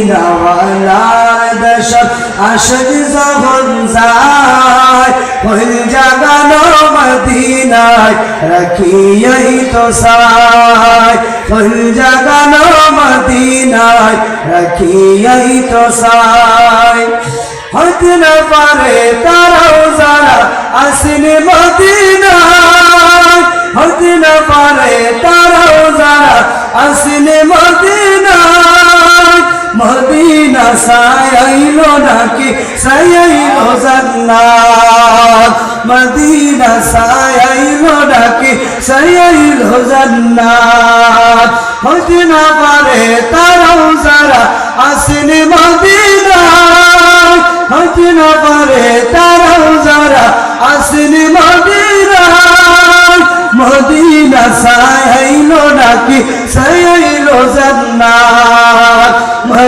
মদিনাওয়ালার দেশত আশক যখন যায়, ওই জাগানো মদিনায় রাখিয়াই তো সাই ওই জাগানো মদিনায় রাখিয়াই তো সাই হতে না পারে তারাও যারা আসেনি মদিনায় হতে না পারে তারাও যারা আসেনি মদিনায়। মদিনা সায়াইলো নাকি? সায়াইলো জান্নাত। মদিনা সায়াইলো নাকি? সায়াইলো জান্নাত। হতে না পারে তারাও যারা আসেনি মদিনায়। হতে না পারে তারাও যারা আসেনি মদিনায়। মদিনা সায়াইলো নাকি?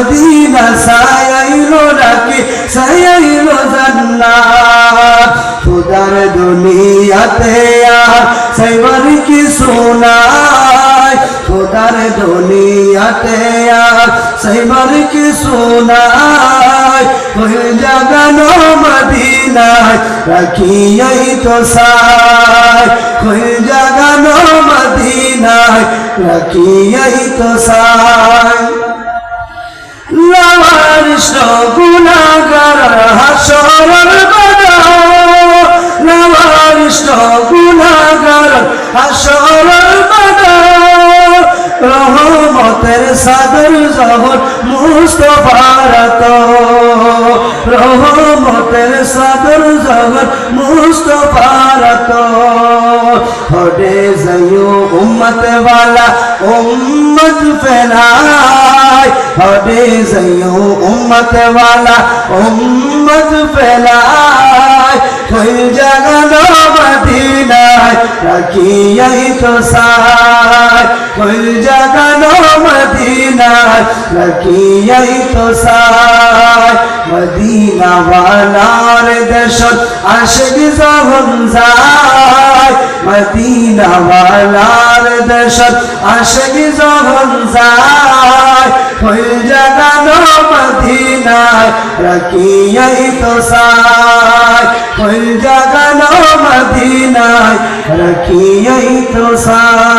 মদিনা সায়াইলো নাকি সায়াইলো জান্নাত খুদার দুনিয়াতে আর সাইবার কি সোনায় খুদার দুনিয়াতে আর সাইবার কি সোনায় ওই জাগানো মদিনায় রাখিয়াই তো সাই ওই জাগানো মদিনায় রাখিয়াই তো সাই হাসরের বাদা লাওয়ারিস গুনাগার হাসরের বাদা রহমতের সাদর জহর মুস্তফার তো রহমতের সাদর জহর মুস্তফার তো হডে যাইও উম্মত वाला উম্মত ফেলায় হডে যাইও উম্মত वाला উম্মত ফেলায়। কোই জাগানো মদিনায় রাখিয়াই তো সায়। কোই জাগানো মদিনায় রাখিয়াই তো সায়। মদিনা ওয়ালার দেশত আশিক যখন যায় মদিনা ওয়ালার দেশত আশিক যখন যায় কোই জাগানো মদিনায় রাখিয়াই তো সাই কোই জাগানো মদিনায় রাখিয়াই তো সায়।